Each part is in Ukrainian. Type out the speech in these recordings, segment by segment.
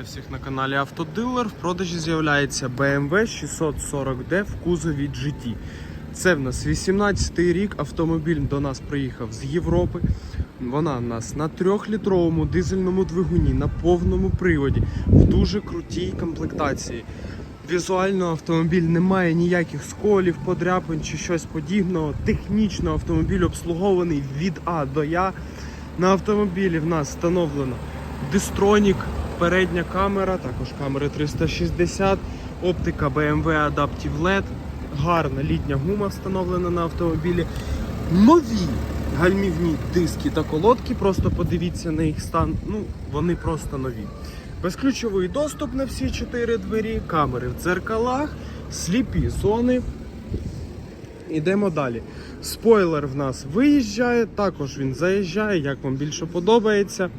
Вітаю всіх на каналі Автодилер. В продажі з'являється BMW 640D в кузові GT. Це в нас 18-й рік. Автомобіль до нас приїхав з Європи. Вона в нас на 3-літровому дизельному двигуні на повному приводі в дуже крутій комплектації. Візуально автомобіль не має ніяких сколів, подряпин чи щось подібного. Технічно автомобіль обслугований від А до Я. На автомобілі в нас встановлено дистронік, передня камера, також камери 360, оптика BMW Adaptive LED, гарна літня гума встановлена на автомобілі. Нові гальмівні диски та колодки, просто подивіться на їх стан. Ну, вони просто нові. Безключовий доступ на всі чотири двері, камери в дзеркалах, сліпі зони. Ідемо далі. Спойлер в нас виїжджає, також він заїжджає, як вам більше подобається.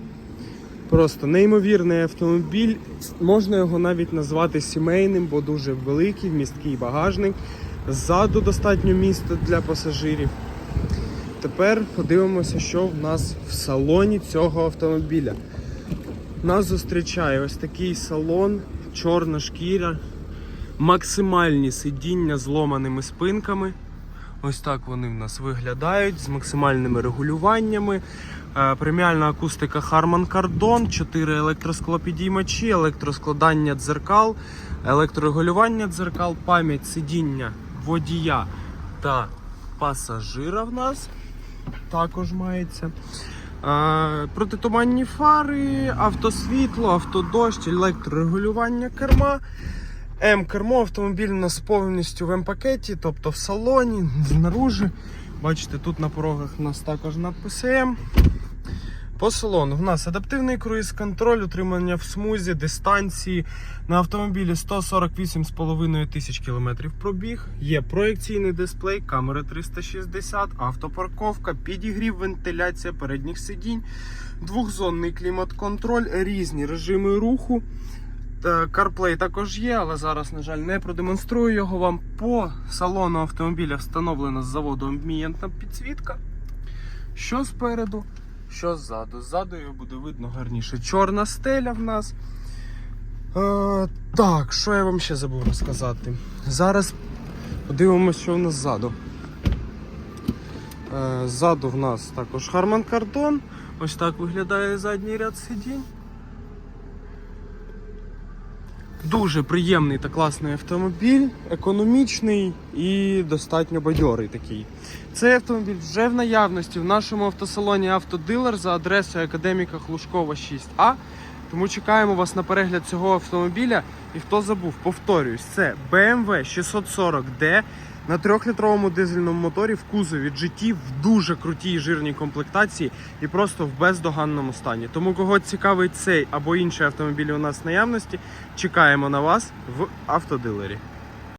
Просто неймовірний автомобіль. Можна його навіть назвати сімейним, бо дуже великий, місткий багажник. Ззаду достатньо місця для пасажирів. Тепер подивимося, що в нас в салоні цього автомобіля. Нас зустрічає ось такий салон, чорна шкіра, максимальні сидіння з ломаними спинками. Ось так вони в нас виглядають з максимальними регулюваннями. Е, Преміальна акустика Harman Kardon, 4 електросклопідіймачі, електроскладання дзеркал, електрорегулювання дзеркал, пам'ять сидіння водія та пасажира в нас також мається. Е, Протитуманні фари, автосвітло, автодощ, електрорегулювання керма. М-кермо автомобіль у нас повністю в М-пакеті, тобто в салоні, знаружи. Бачите, тут на порогах у нас також надписи М. По салону в нас адаптивний круїз-контроль, утримання в смузі, дистанції. На автомобілі 148,5 тисяч кілометрів пробіг. Є проєкційний дисплей, камери 360, автопарковка, підігрів, вентиляція передніх сидінь, двохзонний клімат-контроль, різні режими руху. Та CarPlay також є, але зараз, на жаль, не продемонструю його вам. По салону автомобіля встановлена з заводу амбієнтна підсвітка. Що спереду, що ззаду. Ззаду його буде видно гарніше. Чорна стеля в нас. Е, так, що я вам ще забув розказати? Зараз подивимося, що в нас ззаду. Е, ззаду в нас також Harman Kardon. Ось так виглядає задній ряд сидінь. Дуже приємний та класний автомобіль, економічний і достатньо бадьорий такий. Цей автомобіль вже в наявності в нашому автосалоні Автодилер за адресою Академіка Хлушкова 6А. Тому чекаємо вас на перегляд цього автомобіля. І хто забув, повторюсь, це BMW 640D на 3-літровому дизельному моторі в кузові GT в дуже крутій жирній комплектації і просто в бездоганному стані. Тому кого цікавить цей або інший автомобіль у нас в наявності, чекаємо на вас в автодилері.